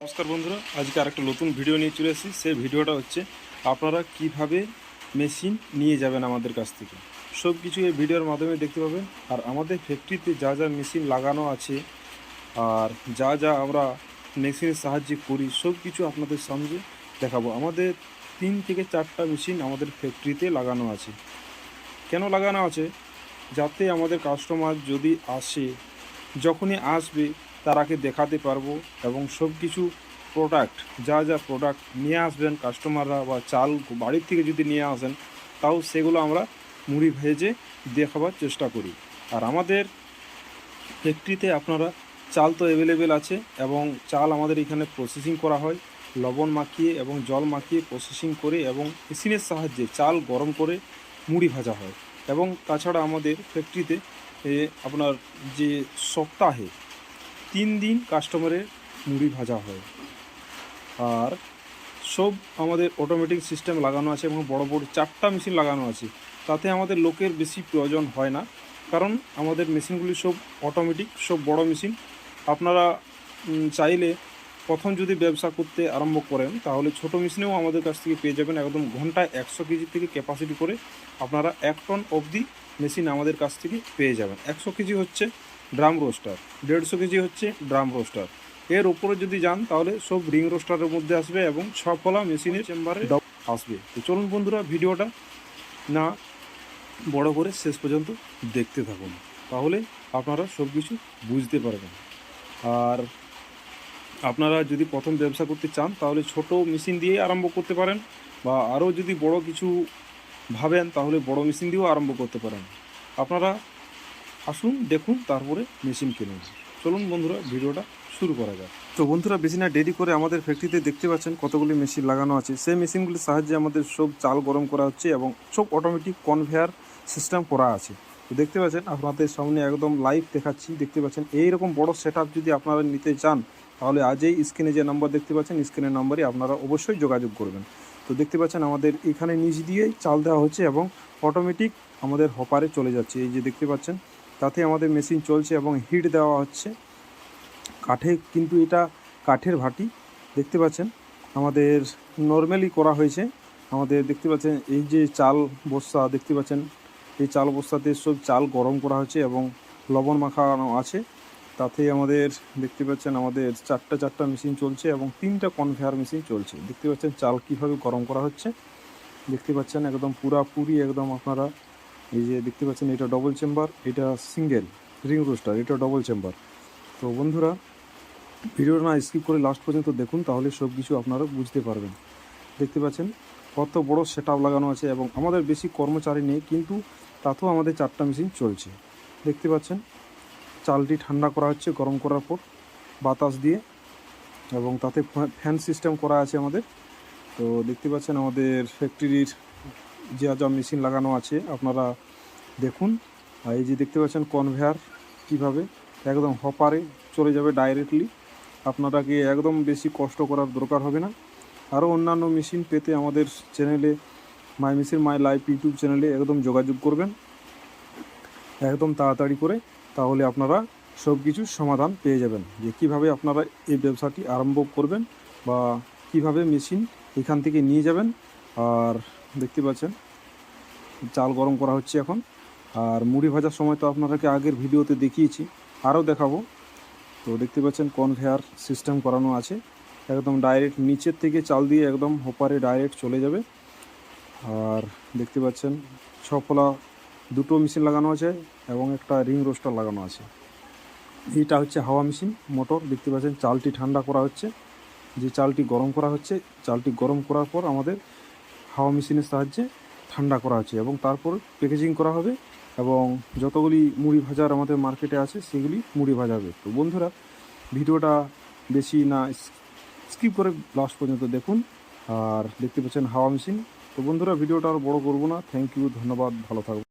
নমস্কার বন্ধুরা, আজকে আরেকটা নতুন ভিডিও নিয়ে চলে এসেছি। সেই ভিডিওটা হচ্ছে, আপনারা কীভাবে মেশিন নিয়ে যাবেন আমাদের কাছ থেকে? সব কিছু এই ভিডিওর মাধ্যমে দেখতে পাবেন। আর আমাদের ফ্যাক্টরিতে যা যা মেশিন লাগানো আছে, আর যা যা আমরা মেশিনের সাহায্যে করি সব কিছু আপনাদের সামনে দেখাবো। আমাদের তিন থেকে চারটা মেশিন আমাদের ফ্যাক্টরিতে লাগানো আছে। কেন লাগানো আছে? যাতে আমাদের কাস্টমার যদি আসে, যখনই আসবে তার আগে দেখাতে পারব এবং সব কিছু প্রোডাক্ট যা যা প্রোডাক্ট নিয়ে আসবেন কাস্টমাররা বা চাল বাড়ির থেকে যদি নিয়ে আসেন, তাও সেগুলো আমরা মুড়ি ভেজে দেখাবার চেষ্টা করি। আর আমাদের ফ্যাক্টরিতে আপনারা চাল তো অ্যাভেলেবেল আছে এবং চাল আমাদের এখানে প্রসেসিং করা হয়। লবণ মাখিয়ে এবং জল মাখিয়ে প্রসেসিং করে এবং মেশিনের সাহায্যে চাল গরম করে মুড়ি ভাজা হয়। এবং তাছাড়া আমাদের ফ্যাক্টরিতে আপনার যে সপ্তাহে তিন দিন কাস্টমারের মুড়ি ভাজা হয়। আর সব আমাদের অটোমেটিক সিস্টেম লাগানো আছে এবং বড় বড় চারটা মেশিন লাগানো আছে। তাতে আমাদের লোকের বেশি প্রয়োজন হয় না। কারণ আমাদের মেশিনগুলি সব অটোমেটিক সব বড় মেশিন আপনারা চাইলে প্রথম যদি ব্যবসা করতে আরম্ভ করেন, তাহলে ছোট মেশিনেও আমাদের কাছ থেকে পেয়ে যাবেন একদম ঘন্টায় একশো কেজি থেকে ক্যাপাসিটি করে আপনারা এক টন অবধি মেশিন আমাদের কাছ থেকে পেয়ে যাবেন। একশো কেজি হচ্ছে ড্রাম রোস্টার। দেড়শো কেজি হচ্ছে ড্রাম রোস্টার। এর উপরে যদি যান তাহলে সব রিং রোস্টারের মধ্যে আসবে এবং ছফলা মেশিনের চেম্বারে আসবে। তো চলুন বন্ধুরা ভিডিওটা না বড় করে শেষ পর্যন্ত দেখতে থাকুন। তাহলে আপনারা সব কিছু বুঝতে পারবেন। আর আপনারা যদি প্রথম ব্যবসা করতে চান তাহলে ছোট মেশিন দিয়ে আরম্ভ করতে পারেন বা আরও যদি বড় কিছু ভাবেন তাহলে বড় মেশিন দিয়েও আরম্ভ করতে পারেন। আপনারা আসুন, দেখুন, তারপরে মেশিন কিনুন। চলুন বন্ধুরা, ভিডিওটা শুরু করা যাক। তো বন্ধুরা, বেশি না দেরি করে আমাদের ফ্যাক্টরিতে দেখতে পাচ্ছেন কতগুলি মেশিন লাগানো আছে। সেই মেশিনগুলির সাহায্যে আমাদের সব চাল গরম করা হচ্ছে এবং সব অটোমেটিক কনভেয়ার সিস্টেম করা আছে। তো দেখতে পাচ্ছেন, আপনাদের সামনে একদম লাইভ দেখাচ্ছি। দেখতে পাচ্ছেন, এইরকম বড় সেট যদি আপনারা নিতে চান, তাহলে আজই স্ক্রিনে যে নাম্বার দেখতে পাচ্ছেন স্ক্রিনের নাম্বারে আপনারা অবশ্যই যোগাযোগ করবেন। তো দেখতে পাচ্ছেন, আমাদের এখানে নিচ দিয়েই চাল দেওয়া হচ্ছে এবং অটোমেটিক আমাদের হপারে চলে যাচ্ছে। এই যে দেখতে পাচ্ছেন তাতে আমাদের মেশিন চলছে এবং হিট দেওয়া হচ্ছে। কাঠে কিন্তু এটা কাঠের ভাটি, দেখতে পাচ্ছেন? আমাদের নর্মালি করা হয়েছে। আমাদের দেখতে পাচ্ছেন, এই যে চাল বস্তা দেখতে পাচ্ছেন, এই চাল বস্তাতে সব চাল গরম করা হচ্ছে এবং লবণ মাখানো আছে। তাতে আমাদের দেখতে পাচ্ছেন, আমাদের চারটা চারটা মেশিন চলছে এবং তিনটা কনভেয়ার মেশিন চলছে। দেখতে পাচ্ছেন, চাল কীভাবে গরম করা হচ্ছে? দেখতে পাচ্ছেন, একদম পুরাপুরি একদম আপনারা এই যে দেখতে পাচ্ছেন, এটা ডবল চেম্বার এটা সিঙ্গেল রিং রোস্টার এটা ডবল চেম্বার তো বন্ধুরা, ভিডিওটা না স্কিপ করে লাস্ট পর্যন্ত দেখুন, তাহলে সব কিছু আপনারা বুঝতে পারবেন। দেখতে পাচ্ছেন, কত বড় সেট লাগানো আছে এবং আমাদের বেশি কর্মচারী নেই, কিন্তু তাতেও আমাদের চারটা মেশিন চলছে। দেখতে পাচ্ছেন, চালটি ঠান্ডা করা হচ্ছে গরম করার পর, বাতাস দিয়ে, এবং তাতে ফ্যা- ফ্যান সিস্টেম করা আছে আমাদের। তো দেখতে পাচ্ছেন, আমাদের ফ্যাক্টরির যা যা মেশিন লাগানো আছে, আপনারা দেখুন। আর এই যে দেখতে পাচ্ছেন কনভেয়ার কীভাবে একদম হপারে চলে যাবে ডাইরেক্টলি আপনারাকে একদম বেশি কষ্ট করার দরকার হবে না। আরও অন্যান্য মেশিন পেতে আমাদের চ্যানেলে my machine my life YouTube চ্যানেলে একদম যোগাযোগ করবেন। একদম তাড়াতাড়ি করে, তাহলে আপনারা সব কিছু সমাধান পেয়ে যাবেন। যে কীভাবে আপনারা এই ব্যবসাটি আরম্ভ করবেন বা কীভাবে মেশিন এখান থেকে নিয়ে যাবেন। আর দেখতে পাচ্ছেন। চাল গরম করা হচ্ছে এখন। আর মুড়ি ভাজার সময় তো আপনারাকে আগের ভিডিওতে দেখিয়েছি, আরও দেখাবো। তো দেখতে পাচ্ছেন কনভেয়ার সিস্টেম করানো আছে। একদম ডাইরেক্ট নিচের থেকে চাল দিয়ে একদম হোপারে ডাইরেক্ট চলে যাবে। আর দেখতে পাচ্ছেন ছফলা দুটো মেশিন লাগানো আছে এবং একটা রিং রোস্টার লাগানো আছে। এইটা হচ্ছে হাওয়া মেশিন, মোটর। দেখতে পাচ্ছেন চালটি ঠান্ডা করা হচ্ছে। যে চালটি গরম করা হচ্ছে, চালটি গরম করার পর আমাদের হাওয়া মেশিনের সাহায্যে ঠান্ডা করা হচ্ছে এবং তারপর প্যাকেজিং করা হবে এবং যতগুলি মুড়ি ভাজার আমাদের মার্কেটে আছে, সেগুলি মুড়ি ভাজা হবে। তো বন্ধুরা, ভিডিওটা বেশি না স্কিপ করে লাস্ট পর্যন্ত দেখুন। আর দেখতে পাচ্ছেন হাওয়া মেশিন। তো বন্ধুরা, ভিডিওটা আর বড় করব না। থ্যাংক ইউ ধন্যবাদ, ভালো থাকবে